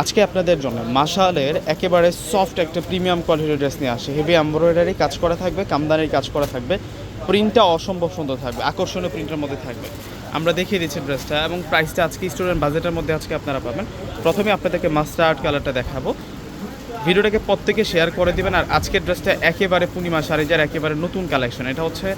আজকে আপনাদের জন্য মাশালের একেবারে সফট একটা প্রিমিয়াম কোয়ালিটির ড্রেস নিয়ে আসে। হেভি এমব্রয়ডারি কাজ করা থাকবে, কামদানির কাজ করা থাকবে প্রিন্টটা অসম্ভব সুন্দর থাকবে, আকর্ষণীয় প্রিন্টের মধ্যে থাকবে। আমরা দেখিয়ে দিচ্ছি ড্রেসটা এবং প্রাইসটা আজকে স্টুডেন্ট বাজেটের মধ্যে আজকে আপনারা পাবেন। প্রথমে আপনাদেরকে মাস্টার্ড কালারটা দেখাবো। ভিডিওটাকে প্রত্যেকে শেয়ার করে দিবেন আর আজকের ড্রেসটা একেবারে পূর্ণিমা শাড়িজার একেবারে নতুন কালেকশন এটা হচ্ছে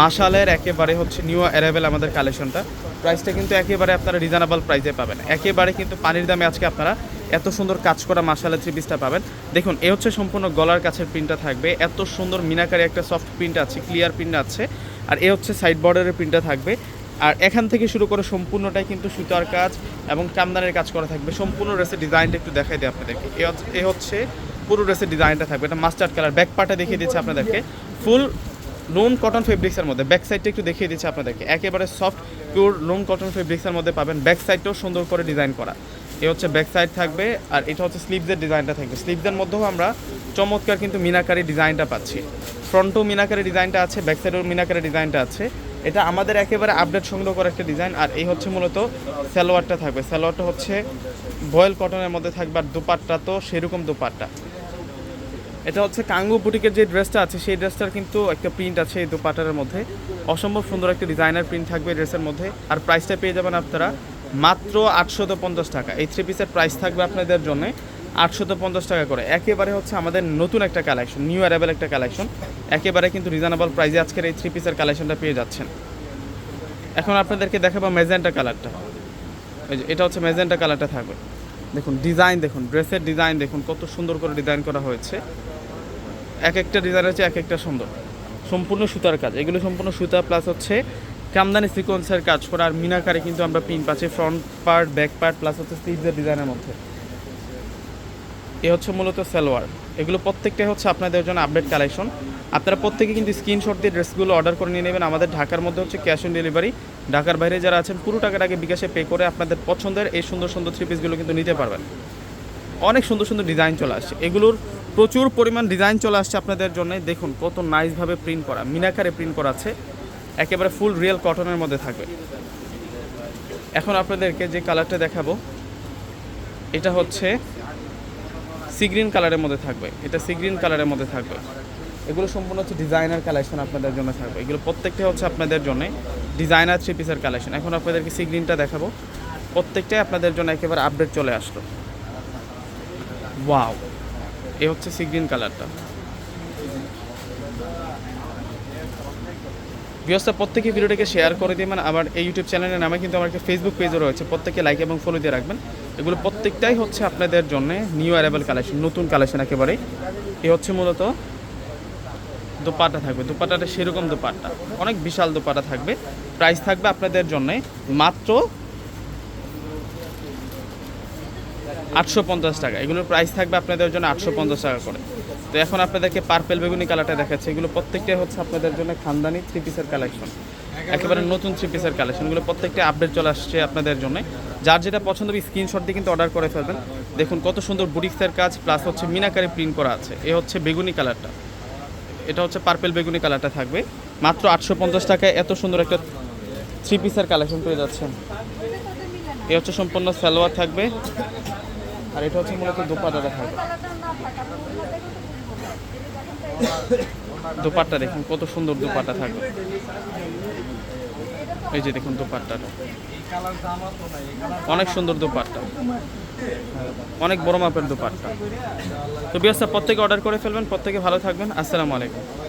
মাশালের একেবারে হচ্ছে নিউ অ্যারাইভেল আমাদের কালেকশনটা প্রাইসটা কিন্তু একেবারে আপনারা রিজনেবল প্রাইসে পাবেন। একেবারে কিন্তু পানির দামে আজকে আপনারা এত সুন্দর কাজ করা মাশালের থ্রি পিসটা পাবেন। দেখুন, এ হচ্ছে সম্পূর্ণ গলার কাছের প্রিন্টটা থাকবে। এত সুন্দর মিনাকারি একটা সফট প্রিন্ট আছে ক্লিয়ার প্রিন্ট আছে। আর এ হচ্ছে সাইড বর্ডারের প্রিন্টটা থাকবে। আর এখান থেকে শুরু করে সম্পূর্ণটাই কিন্তু সুতার কাজ এবং কামদানের কাজ করা থাকবে। সম্পূর্ণ ড্রেসের ডিজাইনটা একটু দেখাই দিই আপনাদেরকে। এ হচ্ছে- পুরো ড্রেসের ডিজাইনটা থাকবে। এটা মাস্টার্ড কালার ব্যাক পার্টটা দেখিয়ে দিচ্ছে আপনাদেরকে। ফুল লোন কটন ফেব্রিক্সের মধ্যে। ব্যাক সাইডটা একটু দেখিয়ে দিচ্ছে আপনাদেরকে। একেবারে সফট পিওর লোন কটন ফেব্রিক্সের মধ্যে পাবেন। ব্যাক সাইডটাও সুন্দর করে ডিজাইন করা। এ হচ্ছে ব্যাক সাইড থাকবে আর এটা হচ্ছে স্লিভসের ডিজাইনটা থাকবে। স্লিভসের মধ্যেও আমরা চমৎকার কিন্তু মিনাকারি ডিজাইনটা পাচ্ছি। ফ্রন্টও মিনাকারি ডিজাইনটা আছে ব্যাক সাইডেও মিনাকারি ডিজাইনটা আছে। এটা আমাদের একেবারে আপডেট সংগ্রহ করা একটা ডিজাইন আর এই হচ্ছে মূলত সালোয়ারটা থাকবে। সালোয়ারটা হচ্ছে বয়েল কটনের মধ্যে থাকবে, আর দুপাট্টা তো সেরকম দুপাট্টা। এটা হচ্ছে কাঙ্গু বুটিকের যে ড্রেসটা আছে, সেই ড্রেসটার কিন্তু একটা প্রিন্ট আছে এই দুপাটার মধ্যে। অসম্ভব সুন্দর একটা ডিজাইনার প্রিন্ট থাকবে ড্রেসের মধ্যে, আর প্রাইসটা পেয়ে যাবেন আপনারা মাত্র পঞ্চাশ টাকা। এই থ্রি পিসের প্রাইস থাকবে আপনাদের জন্য আটশত পঞ্চাশ টাকা করে। একেবারে হচ্ছে আমাদের নতুন একটা কালেকশন নিউ অ্যারাইভেল একটা কালেকশন একেবারে কিন্তু রিজনেবল প্রাইসে আজকের এই থ্রি পিসের কালেকশনটা পেয়ে যাচ্ছেন। এখন আপনাদেরকে দেখাবো মেজেন্টা কালারটা এটা হচ্ছে মেজেন্টা কালারটা থাকবে। দেখুন ডিজাইন দেখুন ড্রেসের ডিজাইন দেখুন, কত সুন্দর করে ডিজাইন করা হয়েছে। এক একটা ডিজাইন হচ্ছে এক একটা সুন্দর। সম্পূর্ণ সুতার কাজ। এগুলো সম্পূর্ণ সুতা প্লাস হচ্ছে কামদানি সিকোয়েন্সের কাজ করা। আর মিনাকারে কিন্তু আমরা পিন পাচ্ছি front part back part plus হচ্ছে স্লিভসের ডিজাইনের মধ্যে। এ হচ্ছে মূলত সালোয়ার। এগুলো প্রত্যেকটাই হচ্ছে আপনাদের জন্য আপডেট কালেকশন আপনারা প্রত্যেকে কিন্তু স্ক্রিনশট দিয়ে ড্রেসগুলো অর্ডার করে নিয়ে নেবেন। আমাদের ঢাকার মধ্যে হচ্ছে ক্যাশ অন ডেলিভারি ঢাকার বাইরে যারা আছেন, পুরো আগে বিকাশে পে করে আপনাদের পছন্দের এই সুন্দর সুন্দর থ্রি পিসগুলো কিন্তু নিতে পারবেন। অনেক সুন্দর সুন্দর ডিজাইন চলে আসছে। এগুলোর প্রচুর পরিমাণ ডিজাইন চলে আসছে আপনাদের জন্য। দেখুন, কত নাইসভাবে প্রিন্ট করা, মিনাকারে প্রিন্ট করা আছে। একেবারে ফুল রিয়েল কটনের মধ্যে থাকবে। এখন আপনাদেরকে যে কালারটা দেখাবো, এটা হচ্ছে সিগ্রিন কালারের মধ্যে থাকবে। এটা সিগ্রিন কালারের মধ্যে থাকবে। এগুলো সম্পূর্ণ হচ্ছে ডিজাইনার কালেকশন আপনাদের জন্য থাকবে। এগুলো প্রত্যেকটা হচ্ছে আপনাদের জন্য ডিজাইনার থ্রি পিসের কালেকশন এখন আপনাদেরকে সিগ্রিনটা দেখাবো। প্রত্যেকটাই আপনাদের জন্য একেবারে আপডেট চলে আসলো। ওয়াও এ হচ্ছে সি গ্রিন কালারটা বিয়স্তা প্রত্যেকে ভিডিওটাকে শেয়ার করে দিবেন। আবার এই ইউটিউব চ্যানেলের নামে কিন্তু আমার একটা ফেসবুক পেজও রয়েছে। প্রত্যেকে লাইক এবং ফলো দিয়ে রাখবেন। এগুলো প্রত্যেকটাই হচ্ছে আপনাদের জন্য নিউ অ্যারাইভেল কালেকশন নতুন কালেকশন একেবারে এ হচ্ছে মূলত দোপাট্টা থাকবে। দোপাট্টাটা সেরকম দোপাট্টা। অনেক বিশাল দোপাট্টা থাকবে। প্রাইস থাকবে আপনাদের জন্য মাত্র আটশো পঞ্চাশ টাকা। এগুলোর প্রাইস থাকবে আপনাদের জন্য আটশো পঞ্চাশ টাকা করে। তো এখন আপনাদেরকে পার্পেল বেগুনি কালারটা দেখাচ্ছে। এগুলো প্রত্যেকটাই হচ্ছে আপনাদের জন্য খানদানি থ্রি পিসের কালেকশন একেবারে নতুন থ্রি পিসের কালেকশনগুলো প্রত্যেকটা আপডেট চলে আসছে আপনাদের জন্য। যার যেটা পছন্দ হবে স্ক্রিনশট দিয়ে কিন্তু অর্ডার করে ফেলবেন। দেখুন কত সুন্দর বুটিক্সের কাজ প্লাস হচ্ছে মিনাকারে প্রিন্ট করা আছে। এ হচ্ছে বেগুনি কালারটা এটা হচ্ছে পার্পেল বেগুনি কালারটা থাকবে। মাত্র আটশো পঞ্চাশ টাকায় এত সুন্দর একটা থ্রি পিসের কালেকশন পেয়ে যাচ্ছেন। এ হচ্ছে সম্পূর্ণ সালোয়ার থাকবে। আর এটা হচ্ছে মূলত দোপাট্টাটা থাকবে দোপাট্টা দেখুন কত সুন্দর দোপাট্টা থাকবে। এই যে দেখুন দোপাট্টাটা। অনেক সুন্দর দোপাট্টা। অনেক বড় মাপের দোপাট্টা। তো বিয়াসা প্রত্যেকে অর্ডার করে ফেলবেন, প্রত্যেকে ভালো থাকবেন। আসসালামু আলাইকুম।